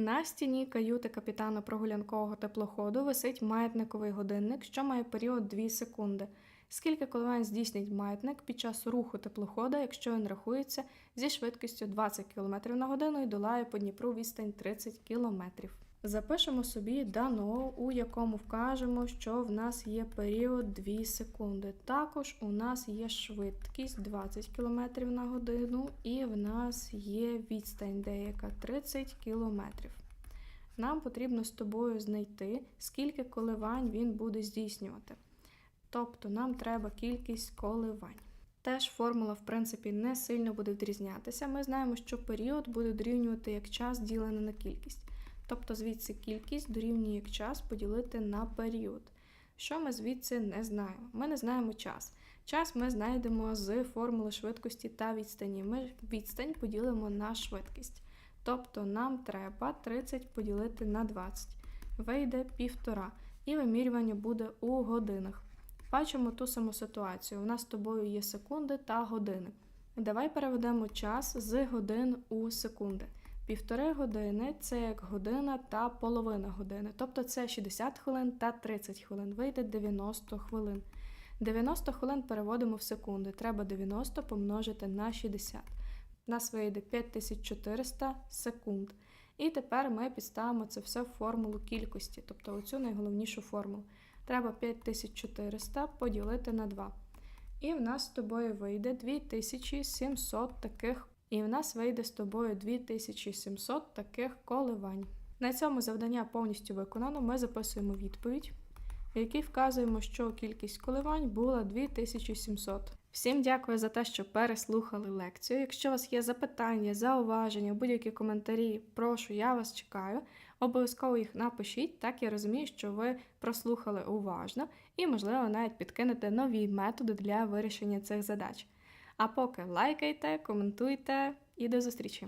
На стіні каюти капітана прогулянкового теплоходу висить маятниковий годинник, що має період 2 секунди. Скільки коливань здійснить маятник під час руху теплохода, якщо він рахується зі швидкістю 20 км на годину і долає по Дніпру відстань 30 км. Запишемо собі дано, у якому вкажемо, що в нас є період 2 секунди. Також у нас є швидкість 20 км на годину, і в нас є відстань деяка 30 км. Нам потрібно з тобою знайти, скільки коливань він буде здійснювати. Тобто нам треба кількість коливань. Теж формула, в принципі, не сильно буде відрізнятися. Ми знаємо, що період буде дорівнювати як час ділене на кількість. Тобто звідси кількість дорівнює як час поділити на період. Що ми звідси не знаємо? Ми не знаємо час. Час ми знайдемо з формули швидкості та відстані. Ми відстань поділимо на швидкість. Тобто нам треба 30 поділити на 20. Вийде півтора. І вимірювання буде у годинах. Бачимо ту саму ситуацію. У нас з тобою є секунди та години. Давай переведемо час з годин у секунди. Півтори години це як година та половина години. Тобто це 60 хвилин та 30 хвилин. Вийде 90 хвилин. 90 хвилин переводимо в секунди. Треба 90 помножити на 60. У нас вийде 5400 секунд. І тепер ми підставимо це все в формулу кількості, тобто оцю найголовнішу формулу. Треба 5400 поділити на 2. І в нас з тобою вийде 2700 таких. І в нас вийде з тобою 2700 таких коливань. На цьому завдання повністю виконано. Ми записуємо відповідь, в якій вказуємо, що кількість коливань була 2700. Всім дякую за те, що переслухали лекцію. Якщо у вас є запитання, зауваження, будь-які коментарі, прошу, я вас чекаю. Обов'язково їх напишіть, так я розумію, що ви прослухали уважно і, можливо, навіть підкинете нові методи для вирішення цих задач. А поки лайкайте, коментуйте і до зустрічі!